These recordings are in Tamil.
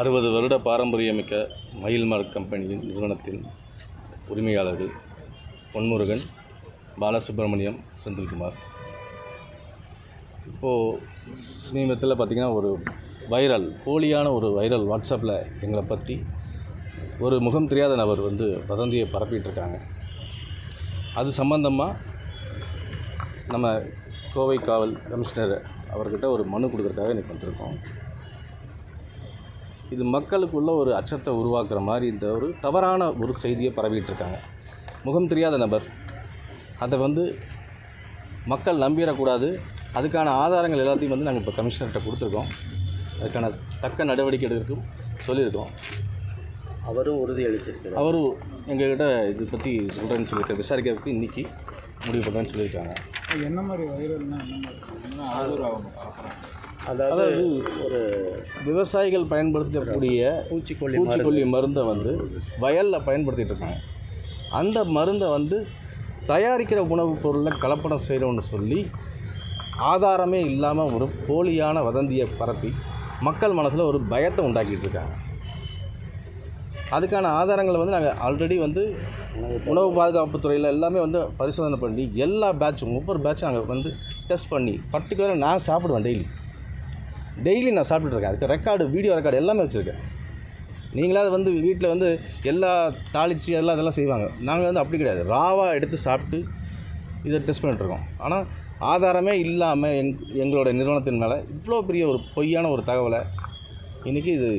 அறுபது வருட பாரம்பரியமிக்க மயில்மார்க் கம்பெனியின் நிறுவனத்தின் உரிமையாளர்கள் பொன்முருகன் பாலசுப்ரமணியம் செந்தில்குமார். இப்போது சமீபத்தில் பார்த்திங்கன்னா ஒரு வைரல் போலியான ஒரு வைரல் வாட்ஸ்அப்பில் எங்களை பற்றி ஒரு முகம் தெரியாத நபர் வந்து வதந்தியை பரப்பிட்டுருக்காங்க. அது சம்பந்தமாக நம்ம கோவை காவல் கமிஷனர் அவர்கிட்ட ஒரு மனு கொடுக்கறதுக்காக இன்றைக்கி வந்திருக்கோம். இது மக்களுக்குள்ள ஒரு அச்சத்தை உருவாக்குற மாதிரி இந்த ஒரு தவறான ஒரு செய்தியை பரவிட்டு இருக்காங்க முகம் தெரியாத நபர். அதை வந்து மக்கள் நம்பிடக்கூடாது. அதுக்கான ஆதாரங்கள் எல்லாத்தையும் வந்து நாங்கள் இப்போ கமிஷனர்கிட்ட கொடுத்துருக்கோம். அதுக்கான தக்க நடவடிக்கை எடுக்கிறதுக்கும் சொல்லியிருக்கோம். அவரும் உறுதி அளிச்சிருக்கிறார். அவரும் எங்ககிட்ட இது பற்றி சொல்கிறேன்னு சொல்லியிருக்காரு. விசாரிக்கிறதுக்கு இன்றைக்கி முடிவு பண்ணுறேன்னு சொல்லியிருக்காங்க. என்ன மாதிரி வைரல்னா என்ன மாதிரி? ஆதரவு ஆகும்? அதாவது ஒரு விவசாயிகள் பயன்படுத்தக்கூடிய பூச்சிக்கொல்லி பூச்சிக்கொல்லி மருந்தை. வந்து வயலில் பயன்படுத்திட்டு இருக்காங்க. அந்த மருந்தை வந்து தயாரிக்கிற உணவுப் பொருளில் கலப்படம் செய்கிறோன்னு சொல்லி ஆதாரமே இல்லாமல் ஒரு போலியான வதந்தியை பரப்பி மக்கள் மனசில் ஒரு பயத்தை உண்டாக்கிட்டு இருக்காங்க. அதுக்கான ஆதாரங்களை வந்து நாங்கள் ஆல்ரெடி வந்து உணவு பாதுகாப்பு துறையில் எல்லாமே வந்து பரிசோதனை பண்ணி எல்லா பேட்சும் ஒவ்வொரு பேட்சும் நாங்கள் வந்து டெஸ்ட் பண்ணி பர்டிகுலராக நான் சாப்பிடுவேன் டெய்லி டெய்லி நான் சாப்பிட்டுட்டு இருக்கேன் அதுக்கு ரெக்கார்டு வீடியோ ரெக்கார்டு எல்லாமே வச்சுருக்கேன். நீங்களாவது வந்து வீட்டில் வந்து எல்லா தாளிச்சு எல்லாம் இதெல்லாம் செய்வாங்க. நாங்கள் வந்து அப்படி கிடையாது. ராவாக எடுத்து சாப்பிட்டு இதை டெஸ்ட் பண்ணிட்டுருக்கோம். ஆனால் ஆதாரமே இல்லாமல் எங் எங்களோட நிறுவனத்தின் மேலே இவ்வளோ பெரிய ஒரு பொய்யான ஒரு தகவலை இன்றைக்கி இது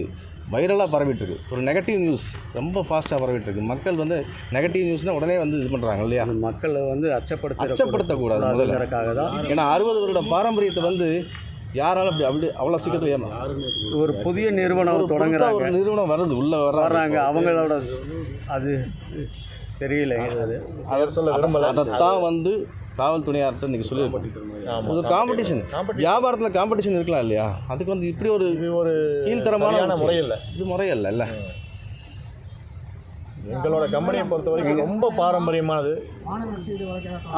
வைரலாக பரவிட்டுருக்கு. ஒரு நெகட்டிவ் நியூஸ் ரொம்ப ஃபாஸ்ட்டாக பரவிட்டுருக்கு. மக்கள் வந்து நெகட்டிவ் நியூஸ்னால் உடனே வந்து இது பண்ணுறாங்க இல்லையா? மக்களை வந்து அச்சப்படுத்த அச்சப்படுத்தக்கூடாது முதல்ல. ஏன்னா அறுபது வருட பாரம்பரியத்தை வந்து யாராலும் அப்படி அப்படி அவ்வளோ சீக்கிரத்தில் ஏமா ஒரு புதிய நிறுவனம் தொடங்குறாங்க. ஒரு நிறுவனம் வருது உள்ளே வர்றாங்க. அவங்களோட அது தெரியல. அது அதை சொல்ல அதைத்தான் வந்து காவல்துறையார்கிட்ட இன்றைக்கி சொல்லியிருக்கோம் ஒரு காம்படிஷன் வியாபாரத்தில் காம்படிஷன் இருக்கலாம் இல்லையா? அதுக்கு வந்து இப்படி ஒரு ஒரு கீழ்த்தரமான. முறையில்லை. இது முறையல்ல இல்லை. எங்களோட கம்பெனியை பொறுத்த வரைக்கும் ரொம்ப பாரம்பரியமானது.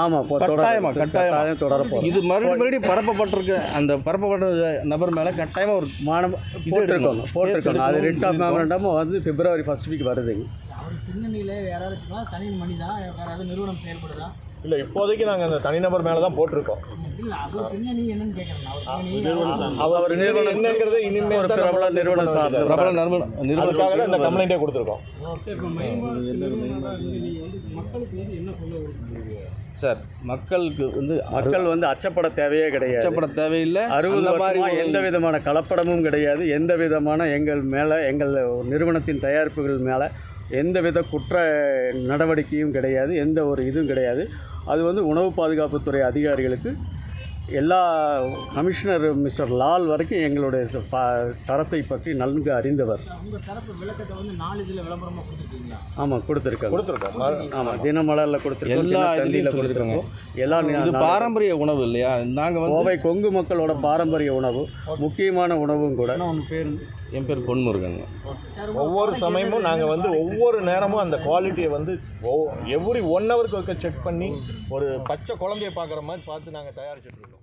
ஆமாம் இப்போ கட்டாயமா, தொடர. கட்டாயமா. கட்டாயம் தொடர போகிறோம் இது மறுபடியும் மறுபடியும் பரப்பப்பட்டிருக்க அந்த பரப்பப்பட்ட நபர் மேலே கட்டாயமாக ஒரு மானம் போட்டிருக்கோங்க போட்டிருக்கோங்க அது ரெட் ஆஃப் மெமரண்டமும் வந்து பிப்ரவரி ஃபர்ஸ்ட் வீக் வருதுங்க அவர் பின்னணியில் யாராவது? தனி மணி தான் வேற ஏதாவது நிறுவனம் செயல்படுதா? இல்லை இப்போதைக்கு நாங்கள் அந்த தனிநபர் மேலே தான் போட்டிருக்கோம். இல்லை அவர் நிறுவனம் என்னங்கிறது நம்ம பிரபல நிறுவனம் சார்ந்த. பிரபல நிறுவனம் தான் இந்த கம்ப்ளைண்ட்டே கொடுத்துருக்கோம். சரி மக்களுக்கு வந்து என்ன சொல்ல விரும்புறீங்க? சார் மக்களுக்கு வந்து மக்கள் வந்து அச்சப்பட தேவையே கிடையாது. அச்சப்பட தேவையில்லை. அறுபது அந்த மாதிரி வருஷமா எந்த விதமான கலப்படமும் கிடையாது. எந்த விதமான எங்கள் மேலே எங்கள் நிறுவனத்தின் தயாரிப்புகள் மேலே எந்த வித குற்ற நடவடிக்கையும் கிடையாது எந்த ஒரு இதுவும் கிடையாது. அது வந்து உணவு பாதுகாப்புத்துறை அதிகாரிகளுக்கு எல்லா கமிஷனர் மிஸ்டர் லால் வரைக்கும் எங்களுடைய ப தரத்தை பற்றி நன்கு அறிந்தவர். உங்கள் தரப்பு விளக்கத்தை வந்து நாலு இதில் விளம்பரமாக கொடுத்துருக்கீங்களா? ஆமாம் கொடுத்துருக்காங்க. கொடுத்துருக்கோம். ஆமாம் தினமலரில் கொடுத்துருக்கோம் எல்லா இதுலயும் கொடுத்துருக்கோம். எல்லா இது பாரம்பரிய உணவு இல்லையா? நாங்கள் வந்து கோவை கொங்கு மக்களோட பாரம்பரிய உணவு முக்கியமான உணவும் கூட. பேர்? என் பேர் பொன்முருகன். ஒவ்வொரு சமயமும் நாங்கள் வந்து ஒவ்வொரு நேரமும் அந்த குவாலிட்டியை வந்து எவ்ரி ஒன் ஹவருக்கு ஒருக்க செக் பண்ணி ஒரு பச்சை குழந்தைய பார்க்குற மாதிரி பார்த்து நாங்கள் தயாரிச்சுட்டு இருக்கோம்